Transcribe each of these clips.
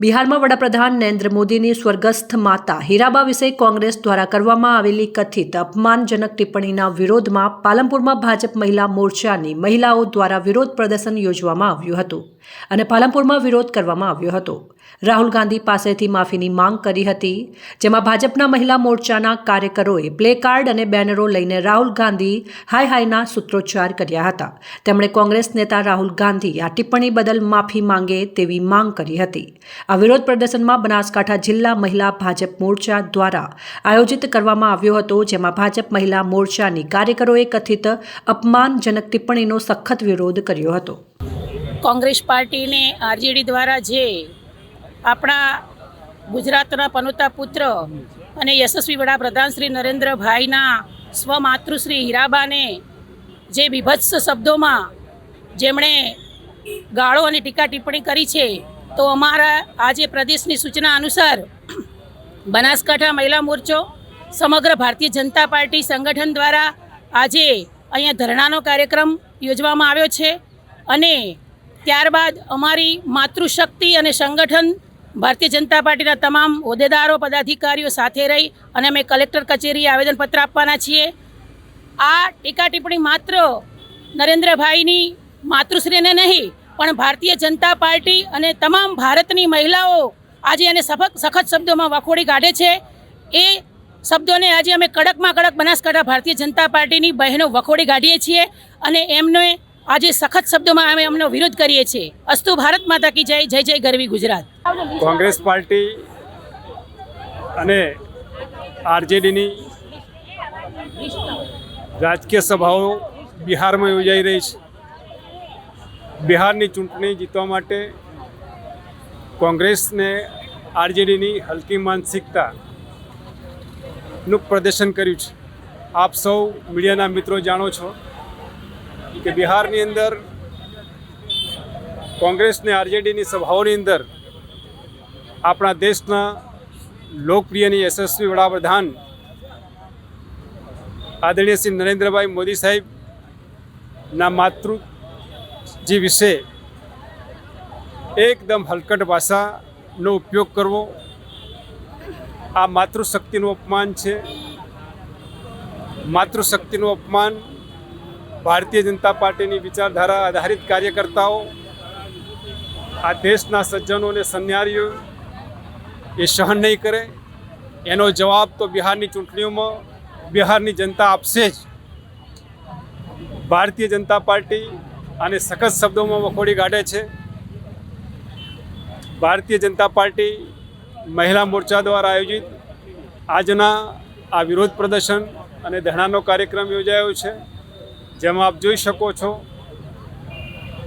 બિહારમાં વડાપ્રધાન નરેન્દ્ર મોદીની સ્વર્ગસ્થ માતા હીરાબા વિશે કોંગ્રેસ દ્વારા કરવામાં આવેલી કથિત અપમાનજનક ટિપ્પણીના વિરોધમાં પાલનપુરમાં ભાજપ મહિલા મોરચાની મહિલાઓ દ્વારા વિરોધ પ્રદર્શન યોજવામાં આવ્યું હતું અને પાલનપુરમાં વિરોધ કરવામાં આવ્યો હતો. રાહુલ ગાંધી પાસેથી માફીની માંગ કરી હતી, જેમાં ભાજપના મહિલા મોરચાના કાર્યકરોએ પ્લે કાર્ડ અને બેનરો લઈને રાહુલ ગાંધી હાય હાયના સૂત્રોચ્ચાર કર્યા હતા. તેમણે કોંગ્રેસ નેતા રાહુલ ગાંધી આ ટિપ્પણી બદલ માફી માંગે તેવી માંગ કરી હતી. આ વિરોધ પ્રદર્શનમાં બનાસકાંઠા જિલ્લા મહિલા ભાજપ મોરચા દ્વારા આયોજિત કરવામાં આવ્યો હતો, જેમાં ભાજપ મહિલા મોરચાની કાર્યકરોએ કથિત અપમાનજનક ટિપ્પણીનો સખત વિરોધ કર્યો હતો. કોંગ્રેસ પાર્ટીને આરજેડી દ્વારા જે આપણા ગુજરાતના પનોતા પુત્ર અને યશસ્વી વડાપ્રધાન શ્રી નરેન્દ્રભાઈના સ્વમાતૃશ્રી હીરાબાને જે બીભત્સ શબ્દોમાં જેમણે ગાળો અને ટીકા ટિપ્પણી કરી છે તો અમારા આજે પ્રદેશની સૂચના અનુસાર બનાસકાંઠા મહિલા મોરચો, સમગ્ર ભારતીય જનતા પાર્ટી સંગઠન દ્વારા આજે અહીંયા ધરણાનો કાર્યક્રમ યોજવામાં આવ્યો છે અને ત્યારબાદ અમારી માતૃશક્તિ અને સંગઠન ભારતીય જનતા પાર્ટીના તમામ હોદ્દેદારો, પદાધિકારીઓ સાથે રહી અને અમે કલેક્ટર કચેરીએ આવેદનપત્ર આપવાના છીએ. આ ટીકા ટિપ્પણી માત્ર નરેન્દ્રભાઈની માતૃશ્રીને નહીં પણ ભારતીય જનતા પાર્ટી અને તમામ ભારતની મહિલાઓ આજે એને સફક સખત શબ્દોમાં વખોડી કાઢે છે. એ શબ્દોને આજે અમે કડકમાં કડક બનાસકાંઠા ભારતીય જનતા પાર્ટીની બહેનો વખોડી કાઢીએ છીએ અને એમને આજે સખત શબ્દોમાં અમે એમનો વિરોધ કરીએ છીએ. અસ્તુ ભારત માતા કી જય જય જય ગરવી ગુજરાત. કોંગ્રેસ પાર્ટી અને આરજેડીની રાજકીય સભાઓ બિહારમાં યોજાઈ રહી છે. બિહારની ચૂંટણી જીતવા માટે કોંગ્રેસને આરજેડીની હલકી માનસિકતાનું પ્રદર્શન કર્યું છે. આપ સૌ મીડિયાના મિત્રો જાણો છો કે બિહારની અંદર કોંગ્રેસને આરજેડીની સભાઓની અંદર આપણા દેશના લોકપ્રિયની યશસ્વી વડાપ્રધાન આદરણીય શ્રી નરેન્દ્રભાઈ મોદી સાહેબના માતૃજી વિશે એકદમ હલકટ ભાષાનો ઉપયોગ કરવો, આ માતૃશક્તિનું અપમાન છે. માતૃશક્તિનું અપમાન ભારતીય જનતા પાર્ટીની વિચારધારા આધારિત કાર્યકર્તાઓ, આ દેશના સજ્જનો અને સન્યારીઓ એ સહન નહીં કરે. એનો જવાબ તો બિહારની ચૂંટણીઓમાં બિહારની જનતા આપશે જ. ભારતીય જનતા પાર્ટી આને સખત શબ્દોમાં વખોડી કાઢે છે. ભારતીય જનતા પાર્ટી મહિલા મોરચા દ્વારા આયોજિત આજના આ વિરોધ પ્રદર્શન અને ધરણાનો કાર્યક્રમ યોજાયો છે. જેમાં આપ જોઈ શકો છો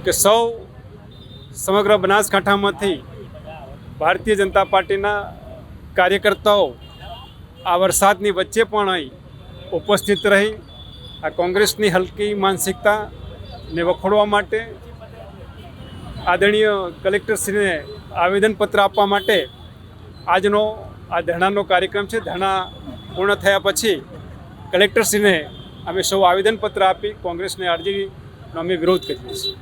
કે સૌ સમગ્ર બનાસકાંઠામાંથી ભારતીય જનતા પાર્ટીના કાર્યકર્તાઓ આ વરસાદની વચ્ચે પણ અહીં ઉપસ્થિત રહી. આ કોંગ્રેસની હલકી માનસિકતાને વખોડવા માટે આદરણીય કલેક્ટરશ્રીને આવેદનપત્ર આપવા માટે આજનો આ ધરણાનો કાર્યક્રમ છે. ધરણા પૂર્ણ થયા પછી કલેક્ટરશ્રીને અમે સૌ આવેદનપત્ર આપી કોંગ્રેસને આરજીનો અમે વિરોધ કરીએ છીએ.